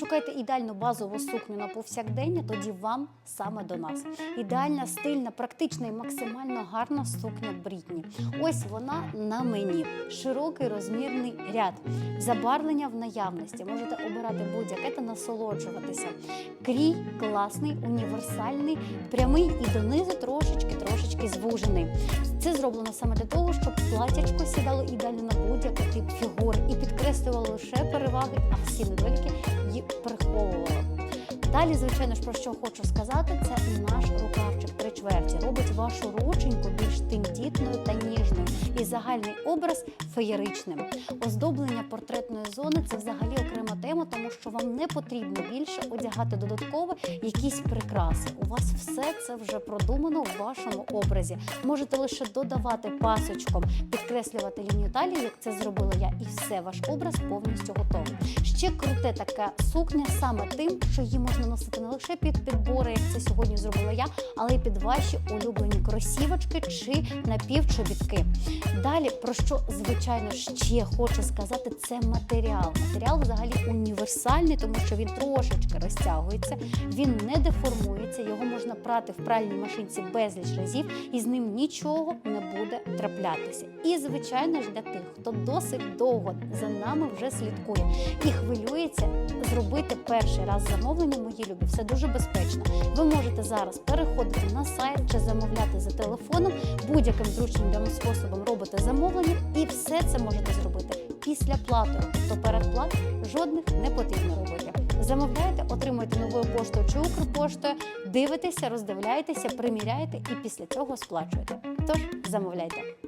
Шукайте ідеальну базову сукню на повсякдення, тоді вам саме до нас. Ідеальна, стильна, практична і максимально гарна сукня Брітні. Ось вона на мені. Широкий розмірний ряд. Забарвлення в наявності. Можете обирати будь-яке та насолоджуватися. Крій класний, універсальний, прямий і донизу трошечки трошечки звужений. Це зроблено саме для того, щоб платячко сідало ідеально на будь-який тип фігури і підкреслювало лише переваги, а всі недоліки її приховувало. Далі, звичайно ж, про що хочу сказати, це наш рукавчик три чверті. Робить вашу рученьку більш тендітною та ніжною загальний образ феєричним. Оздоблення портретної зони це взагалі окрема тема, тому що вам не потрібно більше одягати додатково якісь прикраси. У вас все це вже продумано в вашому образі. Можете лише додавати пасочком, підкреслювати лінію талії, як це зробила я, і все, ваш образ повністю готовий. Ще круте така сукня саме тим, що її можна носити не лише під підбори, як це сьогодні зробила я, але й під ваші улюблені кросівочки чи напівчобітки. Далі, про що звичайно ще хочу сказати, це матеріал. Матеріал взагалі універсальний, тому що він трошечки розтягується, він не деформується, його можна прати в пральній машинці безліч разів, і з ним нічого не буде траплятися. І звичайно ж для тих, хто досить довго за нами вже слідкує і хвилюється зробити перший раз замовлення, мої любі, все дуже безпечно. Ви можете зараз переходити на сайт чи замовляти за телефоном, будь-яким зручним для вас способом робите замовлення, і все це можете зробити після плати. Тобто передплат жодних не потрібно робити. Замовляєте, отримуєте новою поштою чи укрпоштою, дивитеся, роздивляєтеся, приміряєте і після цього сплачуєте. Тож замовляйте.